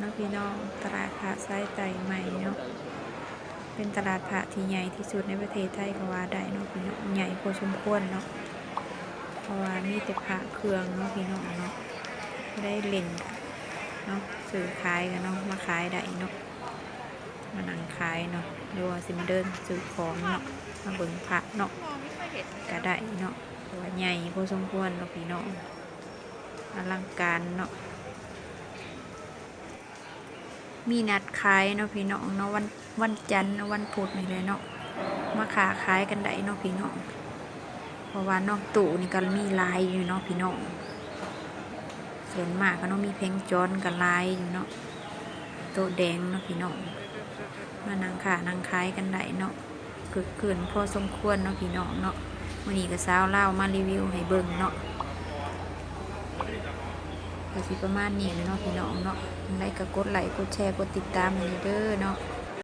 เนาะพี่น้องตลาดพระไส้ไต่ใหม่เนาะเป็นตลาดพระที่ใหญ่ที่สุดในประเทศไทยก็ว่าได้เนาะพี่น้องใหญ่พอสมควรเนาะเพราะว่ามีแต่พระเครื่องเนาะพี่น้องเนาะได้เล่นกันเนาะซื้อขายกันเนาะมาขายได้เนาะมานั่งขายเนาะหรือว่าสิมาเดินซื้อของเนาะมาเบิ่งพระเนาะมองไม่ค่อยเห็นก็ได้เนาะราะว่าใหญ่พอสมควรเนาะพี่น้องอลังการเนาะ มีนัดขายเนาะพี่น้องเนาะวันวันจันทร์เนาะวันพุธนี่เลยเนาะมาขาขายกันได้เนาะพี่น้องเพราะว่านอกตู้นี่ก็มีลายอยู่เนาะพี่น้องส่วนมากก็เนาะมีเพลงจอนกับลายอยู่เนาะโต๊ะแดงเนาะพี่น้องมานั่งขานังขายกันได้เนาะกึกกืนพอสมควรเนาะพี่น้องเนาะวันนี้ก็สาวเล่ามารีวิวให้เบิ่งเนาะ ก็สิประมาณนี้เลยเนาะพี่น้องเนาะยังไงก็กดไลค์กดแชร์กดติดตามให้เด้อเนาะ